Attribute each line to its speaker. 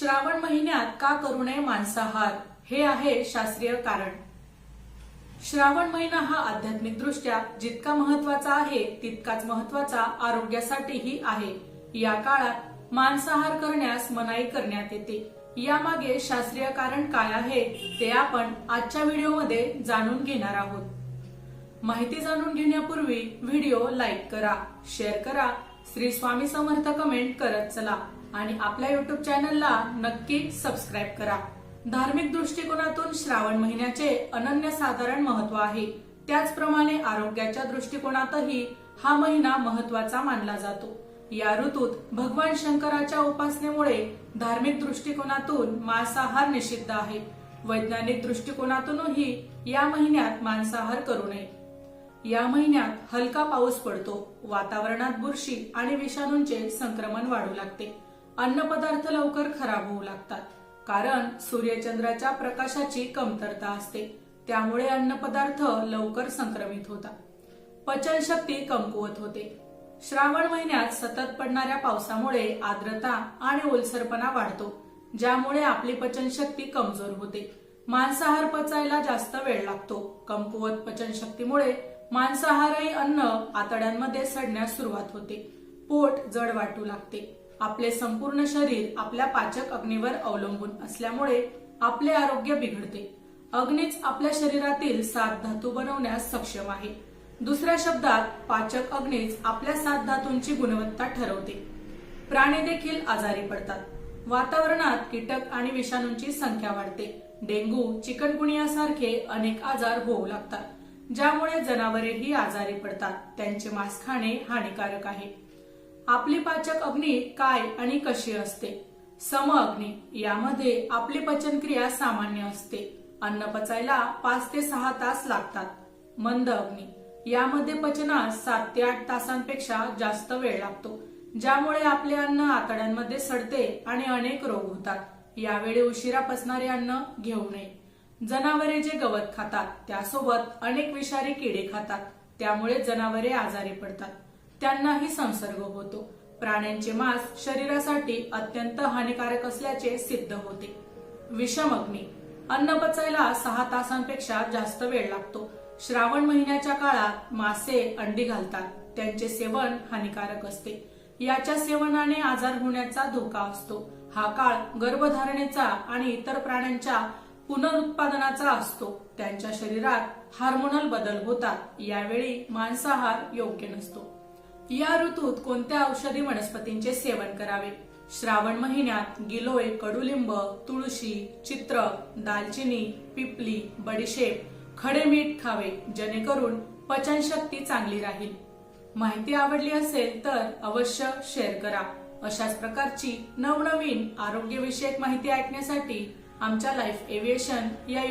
Speaker 1: श्रावण महिन्यात का करू नये मांसाहार? हे आहे शास्त्रीय कारण. श्रावण महिना हा आध्यात्मिक दृष्ट्या जितका महत्त्वाचा आहे तितकाच महत्त्वाचा आरोग्यासाठीही आहे. या काळात मांसाहार करण्यास मनाई करण्यात येते. यामागे शास्त्रीय कारण काय आहे ते आपण आजच्या व्हिडिओमध्ये जाणून घेणार आहोत. माहिती जाणून घेण्यापूर्वी व्हिडिओ लाईक करा शेअर करा श्री स्वामी समर्थ कमेंट करत चला. आणि आपल्या युट्यूब चॅनलला नक्की सबस्क्राईब करा. धार्मिक दृष्टिकोनातून श्रावण महिन्याचे अनन्यसाधारण महत्त्व आहे. त्याचप्रमाणे आरोग्याच्या दृष्टिकोनातही हा महिना महत्त्वाचा मानला जातो. या ऋतूत भगवान शंकराच्या उपासनेमुळे धार्मिक दृष्टिकोनातून मांसाहार निषिद्ध आहे. वैज्ञानिक दृष्टिकोनातूनही या महिन्यात मांसाहार करू नये. या महिन्यात हलका पाऊस पडतो वातावरणात बुरशी आणि विषाणूंचे संक्रमण वाढू लागते. अन्नपदार्थ लवकर खराब होऊ लागतात. कारण सूर्यचंद्राच्या प्रकाशाची कमतरता असते. त्यामुळे अन्नपदार्थ लवकर संक्रमित होतात. पचनशक्ती कमकुवत होते. श्रावण महिन्यात सतत पडणाऱ्या पावसामुळे आर्द्रता आणि ओलसरपणा वाढतो ज्यामुळे आपली पचनशक्ती कमजोर होते. मांसाहार पचायला जास्त वेळ लागतो. कमकुवत पचनशक्तीमुळे मांसाहारही अन्न आतड्यांमध्ये सडण्यास सुरुवात होते. पोट जड वाटू लागते. आपले संपूर्ण शरीर आपल्या पाचक अग्नीवर अवलंबून असल्यामुळे आपले आरोग्य बिघडते. अग्नीच आपल्या शरीरातील सात धातू बनवण्यास सक्षम आहे. दुसऱ्या शब्दात पाचक अग्नीच आपल्या सात धातूंची गुणवत्ता ठरवते. प्राणी देखील आजारी पडतात. वातावरणात कीटक आणि विषाणूंची संख्या वाढते. डेंग्यू चिकनगुनिया सारखे अनेक आजार होऊ लागतात ज्यामुळे जनावरेही आजारी पडतात. त्यांचे मांस खाणे हानिकारक आहे. आपली पाचक अग्नी काय आणि कशी असते? सम अग्नी यामध्ये आपली पचनक्रिया सामान्य असते. अन्न पचायला पाच ते सहा तास लागतात. मंद अग्नी यामध्ये पचनास सात ते आठ तासांपेक्षा जास्त वेळ लागतो ज्यामुळे आपले अन्न आतड्यांमध्ये सडते आणि अनेक रोग होतात. यावेळी उशिरा पचणारे अन्न घेऊ नये. जनावरे जे गवत खातात त्यासोबत अनेक विषारी किडे खातात त्यामुळे जनावरे आजारी पडतात. त्यांनाही संसर्ग होतो. प्राण्यांचे मांस शरीरासाठी अत्यंत हानिकारक असल्याचे सिद्ध होते. विषम अग्नी अन्न पचायला सहा तासांपेक्षा जास्त वेळ लागतो. श्रावण महिन्याच्या काळात मासे अंडी घालतात. त्यांचे सेवन हानिकारक असते. याच्या सेवनाने आजार होण्याचा धोका असतो. हा काळ गर्भधारणेचा आणि इतर प्राण्यांच्या पुनरुत्पादनाचा असतो. त्यांच्या शरीरात हार्मोनल बदल होतात. यावेळी मांसाहार योग्य नसतो. या ऋतूत कोणत्या औषधी वनस्पतींचे सेवन करावे? श्रावण महिन्यात गिलोय कडुलिंब तुळशी चित्र दालचिनी पिपली बडीशेप खडे मीठ खावे जेणेकरून पचनशक्ती चांगली राहील. माहिती आवडली असेल तर अवश्य शेअर करा. अशाच प्रकारची नवनवीन आरोग्यविषयक माहिती ऐकण्यासाठी आमच्या लाईफ एव्हिएशन या